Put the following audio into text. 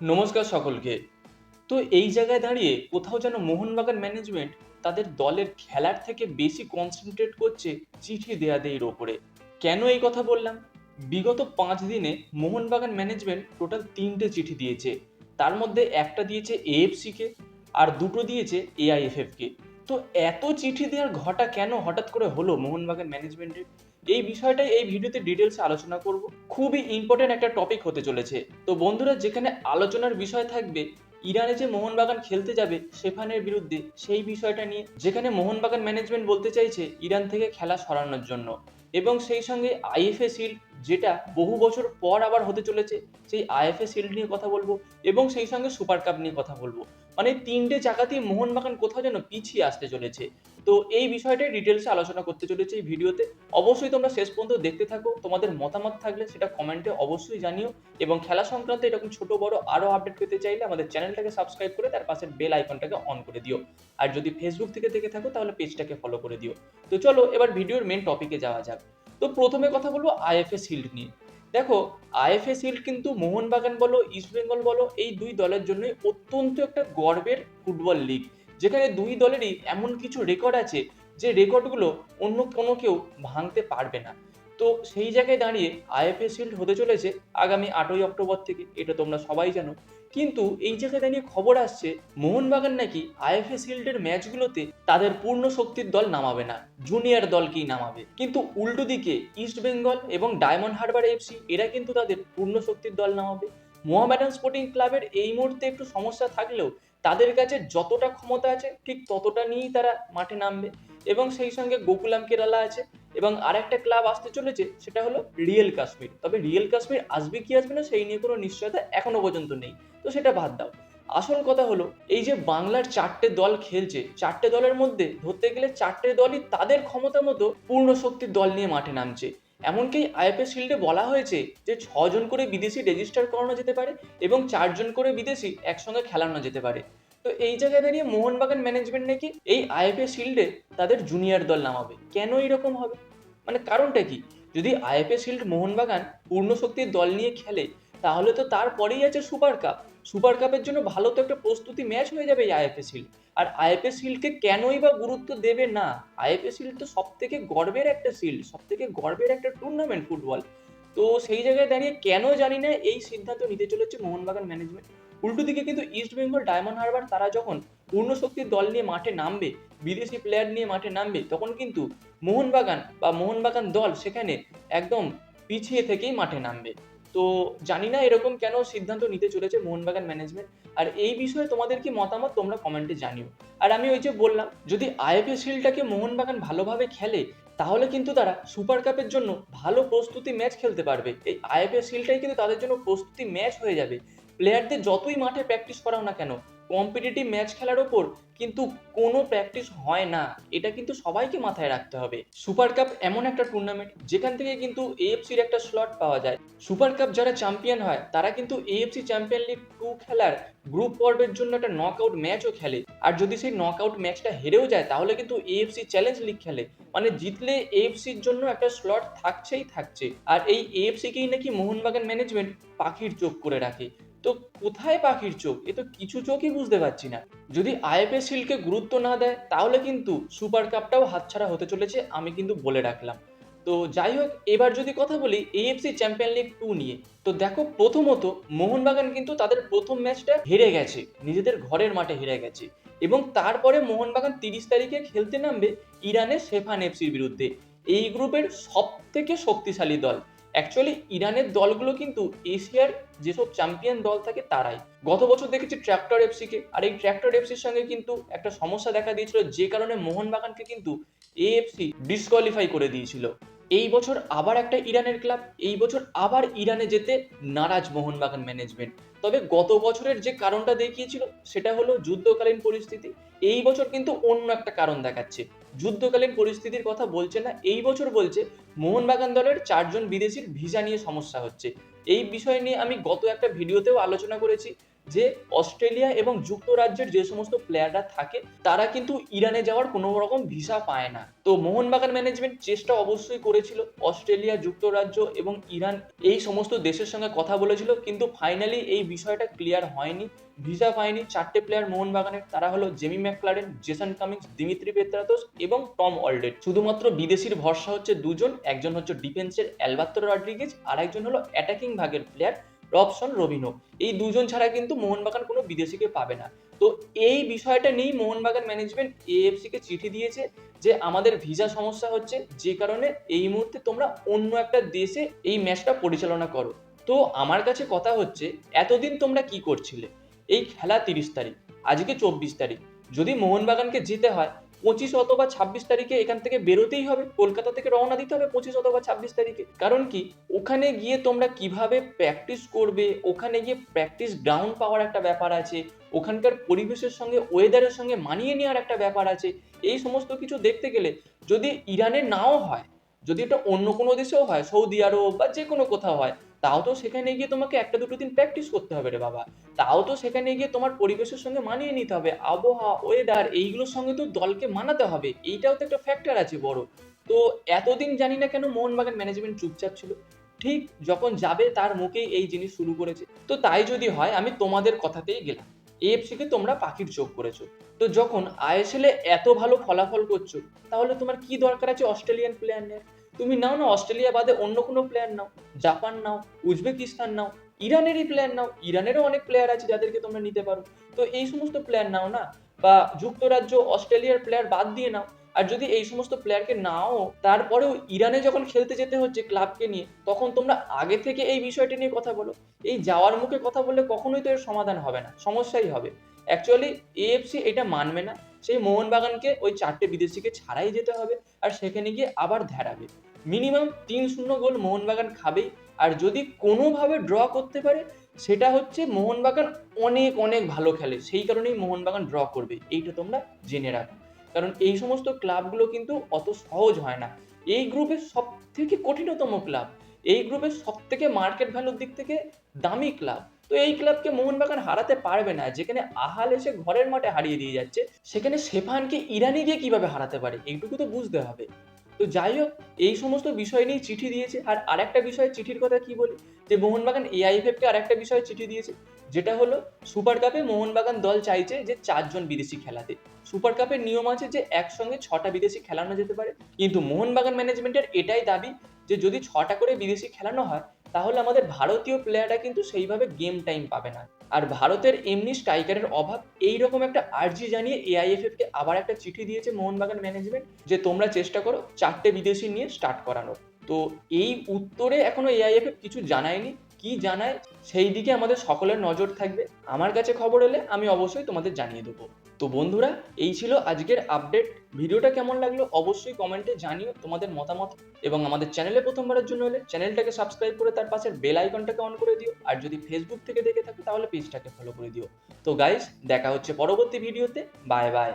নমস্কার সকলকে। তো এই জায়গায় দাঁড়িয়ে কোথাও যেন মোহনবাগান ম্যানেজমেন্ট তাদের দলের খেলার থেকে বেশি কনসেন্ট্রেট করছে চিঠি দেয়া দেয়ের ওপরে। কেন এই কথা বললাম? বিগত পাঁচ দিনে মোহনবাগান ম্যানেজমেন্ট টোটাল তিনটে চিঠি দিয়েছে। তার মধ্যে একটা দিয়েছে এএফসিকে আর দুটো দিয়েছে এআইএফএফকে তো এত চিঠি দেওয়ার ঘটা কেন হঠাৎ করে হলো মোহনবাগান ম্যানেজমেন্টের এই বিষয়টাই এই ভিডিওতে ডিটেলসে আলোচনা করব। খুবই ইম্পর্টেন্ট একটা টপিক হতে চলেছে। তো বন্ধুরা, যেখানে আলোচনার বিষয় থাকবে, ইরানে যে মোহনবাগান খেলতে যাবে, সেফানের বিরুদ্ধে সেই বিষয়টা নিয়ে, যেখানে মোহনবাগান ম্যানেজমেন্ট বলতে চাইছে ইরান থেকে খেলা সরানোর জন্য। এবং সেই সঙ্গে আইএফএ শিল্ড যেটা বহু বছর পর আবার হতে চলেছে, সেই আইএফএ শিল্ড নিয়ে কথা বলব এবং সেই সঙ্গে সুপার কাপ নিয়ে কথা বলব। মানে তিনটে জায়গাতেই মোহনবাগান কোথাও যেন পিছিয়ে আসতে চলেছে। তো এই বিষয়টাই ডিটেলসে আলোচনা করতে চলেছে এই ভিডিওতে অবশ্যই তোমরা শেষ পর্যন্ত দেখতে থাকো। তোমাদের মতামত থাকলে সেটা কমেন্টে অবশ্যই জানিও। এবং খেলা সংক্রান্ত এরকম ছোট, বড় আরও আপডেট পেতে চাইলে আমাদের চ্যানেলটাকে সাবস্ক্রাইব করে তার পাশের বেল আইকনটাকে অন করে দিও। আর যদি ফেসবুক থেকে দেখে থাকো, তাহলে পেজটাকে ফলো করে দিও। তো চলো, এবার ভিডিওর মেন টপিকে যাওয়া যাক। তো প্রথমে কথা বলব আইএফএ শিল্ড নিয়ে। দেখো আইএফএ শিল্ড কিন্তু মোহনবাগান বলো ইস্টবেঙ্গল বলো, এই দুই দলের জন্যই অত্যন্ত একটা গর্বের ফুটবল লিগ যেখানে দুই দলেরই এমন কিছু রেকর্ড আছে যে রেকর্ডগুলো অন্য কোনো কেউ ভাঙতে পারবে না। তো সেই জায়গায় দাঁড়িয়ে আইএফএ শিল্ড হতে চলেছে আগামী আটই অক্টোবর থেকে, এটা তোমরা সবাই জানো। কিন্তু এই জায়গায় দাঁড়িয়ে খবর আসছে, মোহনবাগান নাকি আইএফএ শিল্ডের ম্যাচগুলোতে তাদের পূর্ণ শক্তির দল নামাবে না জুনিয়র দলকেই নামাবে? কিন্তু উল্টো দিকে ইস্ট বেঙ্গল এবং ডায়মন্ড হারবার এফসি এরা কিন্তু তাদের পূর্ণ শক্তির দল নামাবে। মোহামেডান স্পোর্টিং ক্লাবের এই মুহূর্তে একটু সমস্যা থাকলেও তাদের কাছে যতটা ক্ষমতা আছে, ঠিক ততটা নিয়েই তারা মাঠে নামবে। এবং সেই সঙ্গে গোকুলাম কেরালা আছে এবং আরেকটা ক্লাব আসতে চলেছে, সেটা হলো রিয়েল কাশ্মীর। তবে রিয়েল কাশ্মীর আসবে কি আসবে না, সেই নিয়ে কোনো নিশ্চয়তা এখনও পর্যন্ত নেই। তো সেটা বাদ দাও। আসল কথা হলো, এই যে বাংলার চারটে দল খেলছে, চারটে দলের মধ্যে ধরতে গেলে চারটে দলই তাদের ক্ষমতা মতো পূর্ণ শক্তির দল নিয়ে মাঠে নামছে। এমনকি আইএফএ শিল্ডে বলা হয়েছে যে ছজন করে বিদেশি রেজিস্টার করানো যেতে পারে এবং চারজন করে বিদেশি একসঙ্গে খেলানো যেতে পারে। তো এই জায়গায় দাঁড়িয়ে মোহনবাগান ম্যানেজমেন্ট নাকি এই আইএফএ শিল্ডে তাদের জুনিয়র দল নামাবে? কেন এরকম হবে? মানে কারণটা কি? যদি আইএফএ শিল্ড মোহনবাগান পূর্ণ শক্তির দল নিয়ে খেলে, তাহলে তো তারপরেই আছে সুপার কাপ। সুপার কাপের জন্য ভালো তো একটা প্রস্তুতি ম্যাচ হয়ে যাবে এই আইএফএ শিল্ড। আর আইএফএ শিল্ডকে কেনই বা গুরুত্ব দেবে না? আইএফএ শিল্ড তো সব থেকে গর্বের একটা শিল্ড সব থেকে গর্বের একটা টুর্নামেন্ট ফুটবল তো সেই জায়গায় দাঁড়িয়ে কেন জানি না এই সিদ্ধান্ত নিতে চলেছে মোহনবাগান ম্যানেজমেন্ট উল্টো দিকে কিন্তু ইস্ট বেঙ্গল ডায়মন্ড হারবার তারা যখন পূর্ণ শক্তির দল নিয়ে মাঠে নামবে, বিদেশি প্লেয়ার নিয়ে মাঠে নামবে, তখন কিন্তু মোহনবাগান বা মোহনবাগান দল সেখানে একদম পিছিয়ে থেকেই মাঠে নামবে। তো জানি না এরকম কেন সিদ্ধান্ত নিতে চলেছে মোহনবাগান ম্যানেজমেন্ট আর এই বিষয়ে তোমাদের কি মতামত তোমরা কমেন্টে জানিও। আর আমি ওই যে বললাম, যদি আইএফএ শিলটাকে মোহনবাগান ভালোভাবে খেলে, তাহলে কিন্তু তারা সুপার কাপের জন্য ভালো প্রস্তুতি ম্যাচ খেলতে পারবে। এই আইএফএ শিলটাই কিন্তু তাদের জন্য প্রস্তুতি ম্যাচ হয়ে যাবে। প্লেয়ারদের যতই মাঠে প্র্যাকটিস করাও না কেন কম্পিটিটিভ ম্যাচ খেলার ওপর কিন্তু কোনো প্র্যাকটিস হয় না। এটা কিন্তু সবাইকে মাথায় রাখতে হবে। সুপার কাপ এমন একটা টুর্নামেন্ট যেখান থেকে কিন্তু এএফসির একটা স্লট পাওয়া যায়। সুপার কাপ যারা চ্যাম্পিয়ন হয়, তারা কিন্তু এএফসি চ্যাম্পিয়ন লিগ টু খেলার গ্রুপ পর্বের জন্য একটা নক আউট ম্যাচও খেলে। আর যদি সেই নক আউট ম্যাচটা হেরেও যায়, তাহলে কিন্তু এএফসি চ্যালেঞ্জ লিগ খেলে। মানে জিতলে এএফসির জন্য একটা স্লট থাকছেই থাকছে। আর এই এএফসিকেই নাকি মোহনবাগান ম্যানেজমেন্ট পাখির চোখ করে রাখে। তো কোথায় পাখির চোখ? এ তো কিছু চোখই বুঝতে পারছি না। যদি আইএফএ শিল্ডকে গুরুত্ব না দেয়, তাহলে কিন্তু সুপার কাপটাও হাতছাড়া হতে চলেছে আমি কিন্তু বলে রাখলাম। তো যাই হোক, এবার যদি কথা বলি এএফসি চ্যাম্পিয়ন লিগ টু নিয়ে, তো দেখো প্রথমত মোহনবাগান কিন্তু তাদের প্রথম ম্যাচটা হেরে গেছে, নিজেদের ঘরের মাঠে হেরে গেছে। এবং তারপরে মোহনবাগান তিরিশ তারিখে খেলতে নামবে ইরানের শেফান এফসির বিরুদ্ধে। এই গ্রুপের সব থেকে শক্তিশালী দল। অ্যাকচুয়ালি ইরানের দলগুলো কিন্তু এশিয়ার যেসব চ্যাম্পিয়ন দল থাকে, তারাই। গত বছর দেখেছি ট্র্যাক্টর এফসিকে আর এই ট্র্যাক্টর এফসির সঙ্গে কিন্তু একটা সমস্যা দেখা দিয়েছিল, যে কারণে মোহনবাগানকে কিন্তু এএফসি ডিসকোয়ালিফাই করে দিয়েছিল। এই বছর আবার একটা ইরানের ক্লাব, এই বছর আবার ইরানে যেতে নারাজ মোহনবাগান ম্যানেজমেন্ট তবে গত বছরের যে কারণটা দেখিয়েছিল, সেটা হলো যুদ্ধকালীন পরিস্থিতি। এই বছর কিন্তু অন্য একটা কারণ দেখাচ্ছে। যুদ্ধকালীন পরিস্থিতির কথা বলছে না, এই বছর বলছে মোহনবাগান দলের চারজন বিদেশির ভিসা নিয়ে সমস্যা হচ্ছে। এই বিষয় নিয়ে আমি গত একটা ভিডিওতেও আলোচনা করেছি। যে অস্ট্রেলিয়া এবং যুক্তরাজ্যের যে সমস্ত প্লেয়াররা থাকে, তারা কিন্তু ইরানে যাওয়ার কোনো রকম ভিসা পায় না। তো মোহনবাগান ম্যানেজমেন্ট চেষ্টা অবশ্যই করেছিল অস্ট্রেলিয়া, যুক্তরাজ্য এবং ইরান এই সমস্ত দেশের সঙ্গে কথা বলেছিল, কিন্তু ফাইনালি এই বিষয়টা ক্লিয়ার হয়নি। ভিসা পায়নি। চারটে প্লেয়ার মোহনবাগানের, তারা হলো Jamie Maclaren Jason Cummings Dimitri Petratos এবং টম অলডেড শুধুমাত্র বিদেশির ভরসা হচ্ছে দুজন, একজন হচ্ছে ডিফেন্সের অ্যালবাত্তো রড্রিগেজ আর একজন হলো অ্যাটাকিং ভাগের প্লেয়ার রবসন রবিনো এই দুজন ছাড়া কিন্তু মোহনবাগান কোনো বিদেশিকে পাবে না। তো এই বিষয়টা নিয়েই মোহনবাগান ম্যানেজমেন্ট এএফসি কে চিঠি দিয়েছে যে, আমাদের ভিসা সমস্যা হচ্ছে, যে কারণে এই মুহূর্তে তোমরা অন্য একটা দেশে এই ম্যাচটা পরিচালনা করো। তো আমার কাছে কথা হচ্ছে, এতদিন তোমরা কি করছিলে? এই খেলা তিরিশ তারিখ, আজকে চব্বিশ তারিখ। যদি মোহনবাগানকে যেতে হয় পঁচিশ অথবা ছাব্বিশ তারিখে এখান থেকে বেরোতেই হবে, কলকাতা থেকে রওনা দিতে হবে পঁচিশ অথবা ছাব্বিশ তারিখে। কারণ কি? ওখানে গিয়ে তোমরা কীভাবে প্র্যাকটিস করবে, ওখানে গিয়ে প্র্যাকটিস গ্রাউন্ড পাওয়ার একটা ব্যাপার আছে, ওখানকার পরিবেশের সঙ্গে ওয়েদারের সঙ্গে মানিয়ে নেওয়ার একটা ব্যাপার আছে। এই সমস্ত কিছু দেখতে গেলে যদি ইরানে নাও হয়, যদি এটা অন্য কোনো দেশেও হয়, সৌদি আরব বা যে কোনো কোথাও হয় তাও তো সেখানে গিয়ে তোমাকে একটা দুটো দিন প্র্যাকটিস করতে হবে রে বাবা। তাও তো সেখানে গিয়ে তোমার পরিবেশের সঙ্গে মানিয়ে নিতে হবে। আবহাওয়া ওয়েদার এইগুলোর সঙ্গে তো দলকে মানাতে হবে। এইটাও তো একটা ফ্যাক্টর আছে বড়। তো এতদিন জানি না কেন মোহনবাগান ম্যানেজমেন্ট চুপচাপ ছিল। ঠিক যখন যাবে তার মুখেই এই জিনিস শুরু করেছে। তো তাই যদি হয়, আমি তোমাদের কথাতেই গেলাম। এএফসি কে তোমরা পাখির চোখ করেছ। তো যখন আইএসএল এত ভালো ফলাফল করছ, তাহলে তোমার কি দরকার আছে অস্ট্রেলিয়ান প্লেয়ার তুমি নাও না, অস্ট্রেলিয়া বাদে অন্য কোনো প্লেয়ার নাও, জাপান নাও, উজবেকিস্তান নাও, ইরানেরই প্লেয়ার নাও, ইরানেরও অনেক প্লেয়ার আছে যাদেরকে তোমরা নিতে পারো। তো এই সমস্ত প্লেয়ার নাও না, বা যুক্তরাজ্য, অস্ট্রেলিয়ার প্লেয়ার বাদ দিয়ে নাও। আর যদি এই সমস্ত প্লেয়ারকে নাও, তারপরেও ইরানে যখন খেলতে যেতে হচ্ছে ক্লাবকে নিয়ে, তখন তোমরা আগে থেকে এই বিষয়টি নিয়ে কথা বলো। এই যাওয়ার মুখে কথা বললে কখনোই তো এর সমাধান হবে না, সমস্যাই হবে। অ্যাকচুয়ালি এএফসি এটা মানবে না। সেই মোহনবাগানকে ওই চারটে বিদেশিকে ছাড়াই যেতে হবে আর সেখানে গিয়ে আবার ধ্যারাবে মিনিমাম তিন শূন্য গোল মোহনবাগান খাবেই। আর যদি কোনোভাবে ড্র করতে পারে, সেটা হচ্ছে মোহনবাগান অনেক অনেক ভালো খেলে। সেই কারণেই মোহনবাগান ড্র করবে। এইটা তোমরা জেনে রাখো। কারণ এই সমস্ত ক্লাবগুলো কিন্তু অত সহজ হয় না। এই গ্রুপের সব থেকে কঠিনতম ক্লাব। এই গ্রুপের সব থেকে মার্কেট ভ্যালুর দিক থেকে দামি ক্লাব। তো এই ক্লাবকে মোহনবাগান হারাতে পারবে না। যেখানে আহাল এসে ঘরের মাঠে হারিয়ে দিয়ে যাচ্ছে, সেখানে সেফানকে ইরানি গিয়ে কীভাবে হারাতে পারে, এইটুকু তো বুঝতে হবে। তো যাই হোক, এই সমস্ত বিষয় নিয়ে চিঠি দিয়েছে। আর আরেকটা বিষয় চিঠির কথা কি বলি? যে মোহনবাগান এআইএফএফকে আরেকটা বিষয়ে চিঠি দিয়েছে, যেটা হলো সুপার কাপে মোহনবাগান দল চাইছে যে চারজন বিদেশি খেলাতে। সুপার কাপের নিয়ম আছে যে একসঙ্গে ছটা বিদেশি খেলানো যেতে পারে। কিন্তু মোহনবাগান ম্যানেজমেন্টের এটাই দাবি যে যদি ছটা করে বিদেশি খেলানো হয় তাহলে আমাদের ভারতীয় প্লেয়াররা কিন্তু সেইভাবে গেম টাইম পাবে না। আর ভারতের এমনি স্ট্রাইকারের অভাব, এইরকম একটা আর্জি জানিয়ে এআইএফএফ কে আবার একটা চিঠি দিয়েছে মোহনবাগান ম্যানেজমেন্ট যে, তোমরা চেষ্টা করো চারটে বিদেশি নিয়ে স্টার্ট করানোর তো এই উত্তরে এখনও এআইএফএফ কিছু জানায়নি। কি জানায়? সেই দিকে আমাদের সকলের নজর থাকবে। আমার কাছে খবর এলে আমি অবশ্যই তোমাদের জানিয়ে দেবো। তো বন্ধুরা, এই ছিল আজকের আপডেট ভিডিওটা কেমন লাগল অবশ্যই কমেন্টে জানিও তোমাদের মতামত এবং আমাদের চ্যানেলে প্রথমবারের জন্য হলে চ্যানেলটাকে সাবস্ক্রাইব করে তার পাশের বেল আইকনটাকে অন করে দিও। আর যদি ফেসবুক থেকে দেখে থাকো তাহলে পেজটাকে ফলো করে দিও। তো গাইস দেখা হচ্ছে পরবর্তী ভিডিওতে বাই বাই